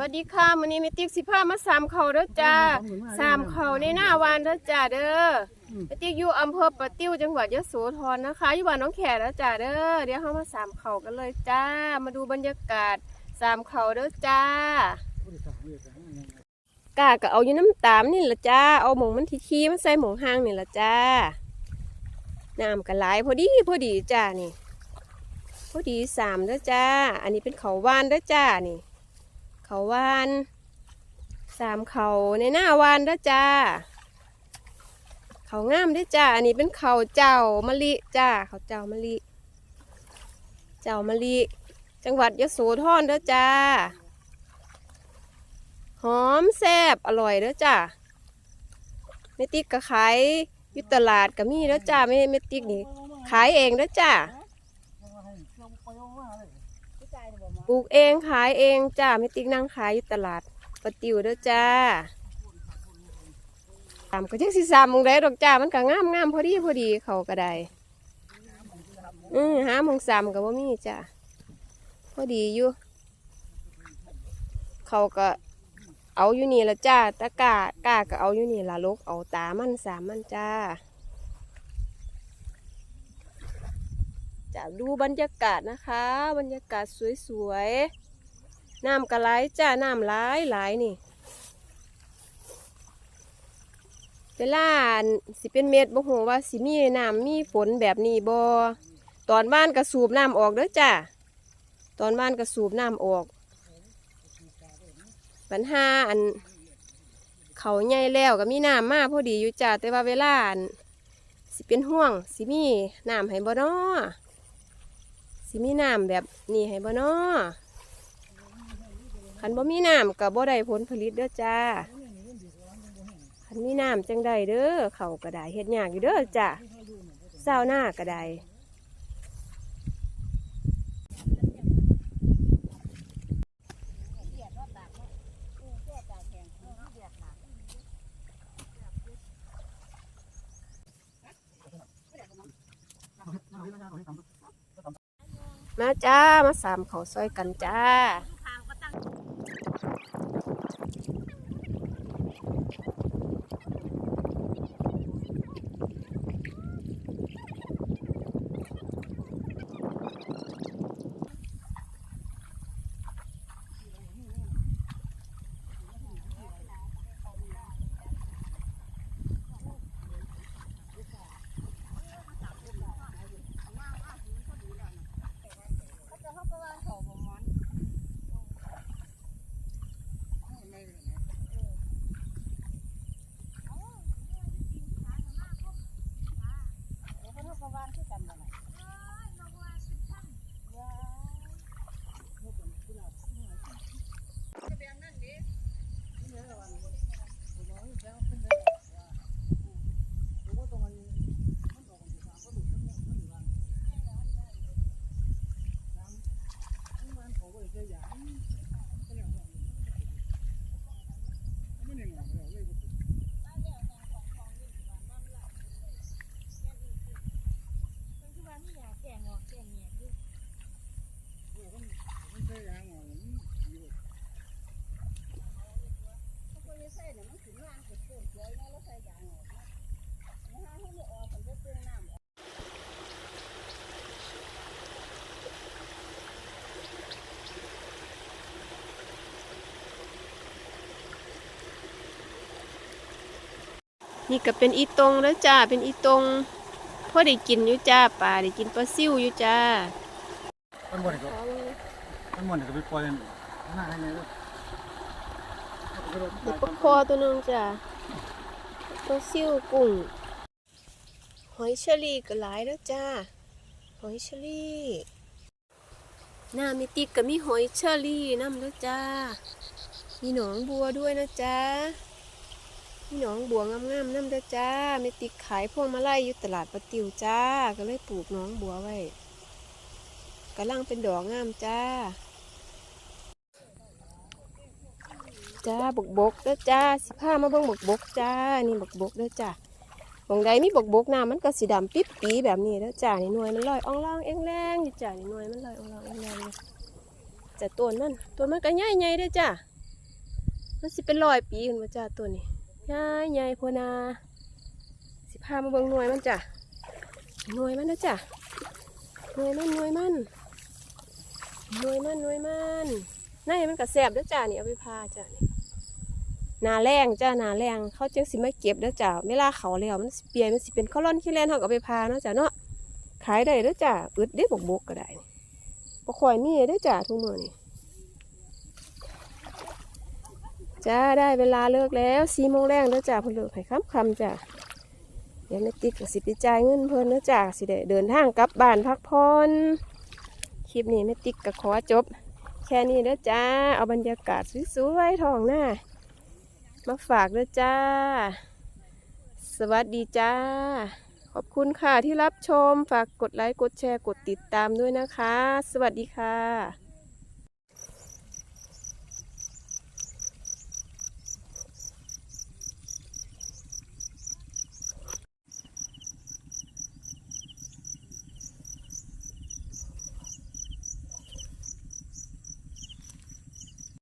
วัสดีค่ะมื้อนี้แม่ติ๊กสิพามาสามเขาเด้อจ้าสามเขาในหน้าวานเด้อจ้าเด้อแม่ติ๊กอยู่อำเภอปะติ้วจังหวัดยโสธรนะคะอยู่บ้านน้องแขเด้อจ้าเด้อเดี๋ยวเฮามาสามเขากันเลยจ้า มาดูบรรยากาศสามเขาเด้อจ้ากาก็เอาอยู่น้ำตามนี่ละจ้าเอาหมองมันทีๆมาใส่หมองห้างนี่ละจ้าน้ำก็หลายพอดีพอดีจ้านี่พอดีสามเด้อจ้า อันนี้เป็นเขาวานเด้อจ้านี่ เขาวานสามเขาในหน้าวานด้จ้า เขางามด้จ้า อันนี้เป็นเขาเจ้ามะลิจ้า เขาเจ้ามะลิ เจ้ามะลิ จังหวัดยโสธรด้จ้า หอมแซ่บอร่อยด้จ้าเมติกก็ขายอยู่ตลาดก็มีเด้จ้าไม่เมติกนี่ขายเองด้จ้า ปลูกเองขายเองจ้าไม่ติ๊กนั่งขายอยู่ตลาดปะติวเด้อจ้าตามก็จังสิสามมงได้ดอกจ้ามันก็งามงามพอดีพอดีเขาก็ได้อือหามงสามก็บ่มีจ้าพอดีอยู่เขาก็เอาอยู่นี่ละจ้าตะกากาก็เอาอยู่นี่ละลกเอาตามันสามมันจ้า จะดูบรรยากาศนะคะ บรรยากาศสวยๆน้ำกระไหลจ้าน้ำไหลไหลนี่เวลาอั่นสิเป็นเม็ดบ่ฮู้ว่าสิมีน้ำมีฝนแบบนี้บ่ตอนบ้านกระสูบน้ำออกเด้อจ้าตอนบ้านกระสูบน้ำออก ปัญหาอัน เขาใหญ่แล้วก็มีน้ำมาพอดีอยู่จ้าแต่ว่าเวลาสิเป็นห่วงสิมีน้ำให้บ่น้อ สิมีน้ำแบบนี่ให้บ่นอขันบ่มีน้ำกับบ่ได้ผลผลิตเด้อจ้าขันมีน้ำจังได้เด้อเขาก็ได้เฮ็ดยากอยู่เด้อจ้าเศร้าหน้าก็ได้ มาจ้ามาสามเขาซอยกันจ้า นี่ก็เป็นอีตรงแล้วจ้า เป็นอีตรงพอได้กินอยู่จ้าปลาได้กินปลาซิวอยู่จ้ามันหมดก็มันหมดก็ไปปล่อยหน้าให้ไงลูกมีปลาคอตัวหนึงจ้ะปลาซิวกุ้งหอยเชอรี่ก็หลายแล้วจ้าหอยเชอรี่หน้ามีติกก็มีหอยเชอรี่น้ำแล้วจ้ามีหนองบัวด้วยนะจ้า มีหนองบัวงามๆน้ำแล้วจ้ามีติกขายพวงมาลัยอยู่ตลาดประติวจ้า ก็เลยปลูกหนองบัวไว้กำลังเป็นดอกงามจ้า จ้าบกบกเด้อจ้าสิพามาเบิ่งบกบกจ้า นี่บกบกเด้อจ้าบงใดมีบกบกน้ำมันก็สีดำปิ๊บปีแบบนี้เด้อจ้านี่หน่วยมันลอยอ่องล่องเองแรงอยู่จ้านี่หน่วยมันลอยอ่องล่องเองแรงจ้าต้นมันต้นมันก็ใหญ่ใหญ่เด้อจ้ามันสิเป็นร้อยปีขึ้นมาจ้าตัวนี้ ใหญ่ใหญ่โพนา สิพามาเบิ่งหน่วยมันจ้ะหน่วยมันนะจ้ะหน่วยมันหน่วยมันหน่วยมันหน่วยมันในมันก็แสบเด้อจ้านี่เอาไปพาจ้ะนี่นาแรงจ้านาแรงเขาจึงสิมาเก็บเด้อจ้าเวลาเขาแล้วมันสิเปียมันสิเป็นข้าวร่อนขี้แลนเขาก็เอาไปพาเนาะจ้ะเนาะขายได้เด้อจ้าอึดเด้บกบกก็ได้บ่ค่อยมีเด้อจ้าทุกมื้อนี่ จ้าได้เวลาเลิกแล้ว4โมงแรงเด้อจ้าพิ่นเลิกให้ค่ำจ้าเดี๋ยวแม่ติ๊กก็สิไปจ่ายเงินเพิ่นนะจ้าสิได้เดินทางกลับบ้านพักผ่อนคลิปนี้แม่ติ๊กก็ขอจบ แค่นี้เด้อจ้า เอาบรรยากาศสวยๆท้องหน้ามาฝากเด้อจ้า สวัสดีจ้า ขอบคุณค่ะที่รับชมฝากกดไลค์กดแชร์กดติดตามด้วยนะคะ สวัสดีค่ะ